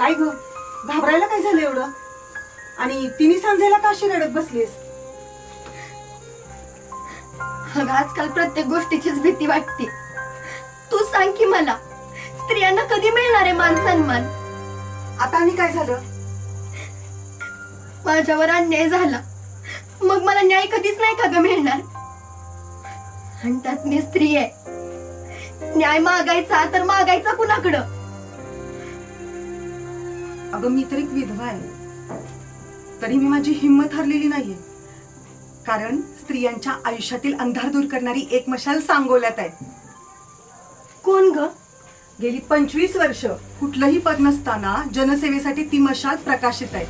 काय ग? घाबरायला काय झालं एवढं? आणि तिने सांजायला का अशी रडत बसलीस? अगं आजकाल प्रत्येक गोष्टीचीच भीती वाटते. तू सांग की मला स्त्रियांना कधी मिळणार आहे मान सन्मान? आता आणि काय झालं? माझ्यावर अन्याय झाला. मग मला न्याय कधीच नाही का ग मिळणार? त्यात मी स्त्री आहे. न्याय मागायचा तर मागायचा कुणाकडं? अगं मी तर एक विधवा आहे. तरी मी माझी हिंमत हरलेली नाहीये. कारण स्त्रियांच्या आयुष्यातील अंधार दूर करणारी एक मशाल सांगोल्यात आहे. कोण ग? गेली पंचवीस वर्ष कुठलंही पद नसताना जनसेवेसाठी ती मशाल प्रकाशित आहे.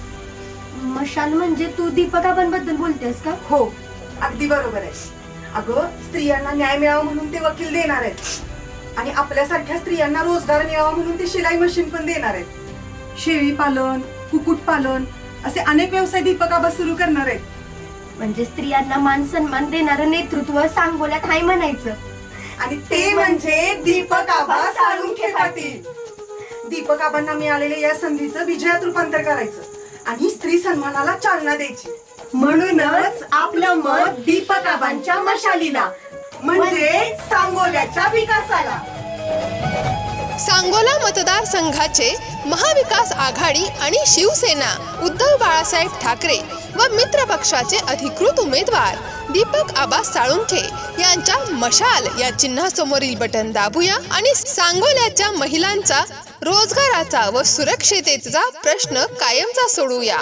मशाल म्हणजे तू दीपकाबांबद्दल बोलतेस का? हो अगदी बरोबर आहे. अगं स्त्रियांना न्याय मिळावा म्हणून ते वकील देणार आहेत. आणि आपल्यासारख्या स्त्रियांना रोजगार मिळावा म्हणून ते शिलाई मशीन पण देणार आहेत. शेळी पालन कुकुट पालन असे अनेक व्यवसाय दीपकाबा सुरू करणार आहेत. म्हणजे स्त्रियांना मान सन्मान देणारं नेतृत्व सांगोल्यात हाय म्हणायचं. आणि ते म्हणजे दीपक आबा साळुंखे पाटील. दीपक आबांना मिळालेल्या या संधीचं विजयात रूपांतर करायचं आणि स्त्री सन्मानाला चालना द्यायची. म्हणूनच आपलं मत दीपक आबांच्या मशालीला म्हणजे सांगोल्याच्या विकासाला. सांगोला मतदारसंघाचे महाविकास आघाडी आणि शिवसेना उद्धव बाळासाहेब ठाकरे व मित्र पक्षाचे अधिकृत उमेदवार दीपक आबा साळुंखे यांच्या मशाल या चिन्हासमोरील बटन दाबूया आणि सांगोल्याच्या महिलांचा रोजगाराचा व सुरक्षितेचा प्रश्न कायमचा सोडूया.